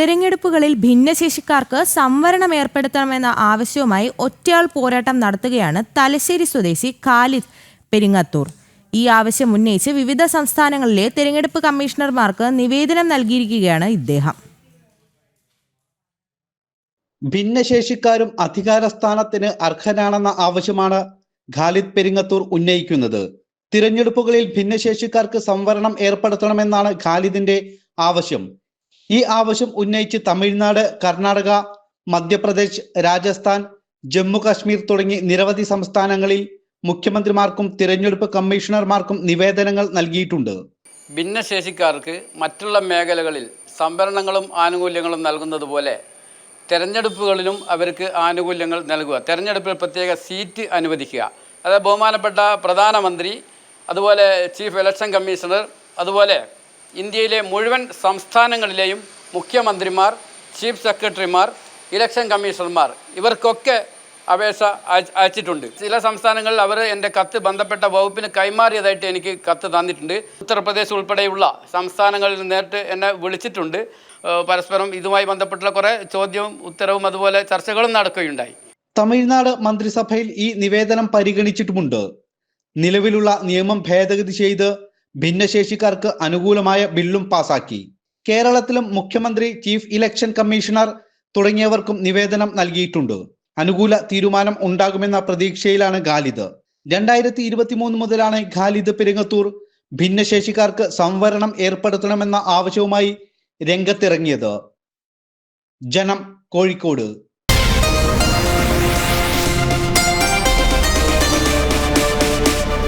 തെരഞ്ഞെടുപ്പുകളിൽ ഭിന്നശേഷിക്കാർക്ക് സംവരണം ഏർപ്പെടുത്തണമെന്ന ആവശ്യവുമായി ഒറ്റയാൾ പോരാട്ടം നടത്തുകയാണ് തലശ്ശേരി സ്വദേശി ഖാലിദ് പെരിങ്ങത്തൂർ. ഈ ആവശ്യം ഉന്നയിച്ച് വിവിധ സംസ്ഥാനങ്ങളിലെ തെരഞ്ഞെടുപ്പ് കമ്മീഷണർമാർക്ക് നിവേദനം നൽകിയിരിക്കുകയാണ് ഇദ്ദേഹം. ഭിന്നശേഷിക്കാരും അധികാര സ്ഥാനത്തിന് അർഹനാണെന്ന ആവശ്യമാണ് ഖാലിദ് പെരിങ്ങത്തൂർ ഉന്നയിക്കുന്നത്. തിരഞ്ഞെടുപ്പുകളിൽ ഭിന്നശേഷിക്കാർക്ക് സംവരണം ഏർപ്പെടുത്തണമെന്നാണ് ഖാലിദിന്റെ ആവശ്യം. ഈ ആവശ്യം ഉന്നയിച്ച് തമിഴ്നാട് കർണാടക മധ്യപ്രദേശ് രാജസ്ഥാൻ ജമ്മു കാശ്മീർ തുടങ്ങി നിരവധി സംസ്ഥാനങ്ങളിൽ മുഖ്യമന്ത്രിമാർക്കും തിരഞ്ഞെടുപ്പ് കമ്മീഷണർമാർക്കും നിവേദനങ്ങൾ നൽകിയിട്ടുണ്ട്. ഭിന്നശേഷിക്കാർക്ക് മറ്റുള്ള മേഖലകളിൽ സംവരണങ്ങളും ആനുകൂല്യങ്ങളും നൽകുന്നത് പോലെ തെരഞ്ഞെടുപ്പുകളിലും അവർക്ക് ആനുകൂല്യങ്ങൾ നൽകുക. തെരഞ്ഞെടുപ്പിൽ പ്രത്യേക സീറ്റ് അനുവദിക്കുക. അതായത് ബഹുമാനപ്പെട്ട പ്രധാനമന്ത്രി അതുപോലെ ചീഫ് ഇലക്ഷൻ കമ്മീഷണർ അതുപോലെ ഇന്ത്യയിലെ മുഴുവൻ സംസ്ഥാനങ്ങളിലെയും മുഖ്യമന്ത്രിമാർ ചീഫ് സെക്രട്ടറിമാർ ഇലക്ഷൻ കമ്മീഷണർമാർ ഇവർക്കൊക്കെ അപേക്ഷ അയ- അയച്ചിട്ടുണ്ട്. ചില സംസ്ഥാനങ്ങളിൽ അവർ എന്റെ കത്ത് ബന്ധപ്പെട്ട വകുപ്പിന് കൈമാറിയതായിട്ട് എനിക്ക് കത്ത് തന്നിട്ടുണ്ട്. ഉത്തർപ്രദേശ് ഉൾപ്പെടെയുള്ള സംസ്ഥാനങ്ങളിൽ നേരിട്ട് എന്നെ വിളിച്ചിട്ടുണ്ട്. പരസ്പരം ഇതുമായി ബന്ധപ്പെട്ടുള്ള കുറേ ചോദ്യവും ഉത്തരവും അതുപോലെ ചർച്ചകളും നടക്കുകയുണ്ടായി. തമിഴ്നാട് മന്ത്രിസഭയിൽ ഈ നിവേദനം പരിഗണിച്ചിട്ടുമുണ്ട്. നിലവിലുള്ള നിയമം ഭേദഗതി ചെയ്ത് ഭിന്നശേഷിക്കാർക്ക് അനുകൂലമായ ബില്ലും പാസാക്കി. കേരളത്തിലും മുഖ്യമന്ത്രി ചീഫ് ഇലക്ഷൻ കമ്മീഷണർ തുടങ്ങിയവർക്കും നിവേദനം നൽകിയിട്ടുണ്ട്. അനുകൂല തീരുമാനം ഉണ്ടാകുമെന്ന പ്രതീക്ഷയിലാണ് ഖാലിദ്. രണ്ടായിരത്തി ഇരുപത്തി മൂന്ന് മുതലാണ് ഖാലിദ് പെരുങ്ങത്തൂർ ഭിന്നശേഷിക്കാർക്ക് സംവരണം ഏർപ്പെടുത്തണമെന്ന ആവശ്യവുമായി രംഗത്തിറങ്ങിയത്. ജനം കോഴിക്കോട്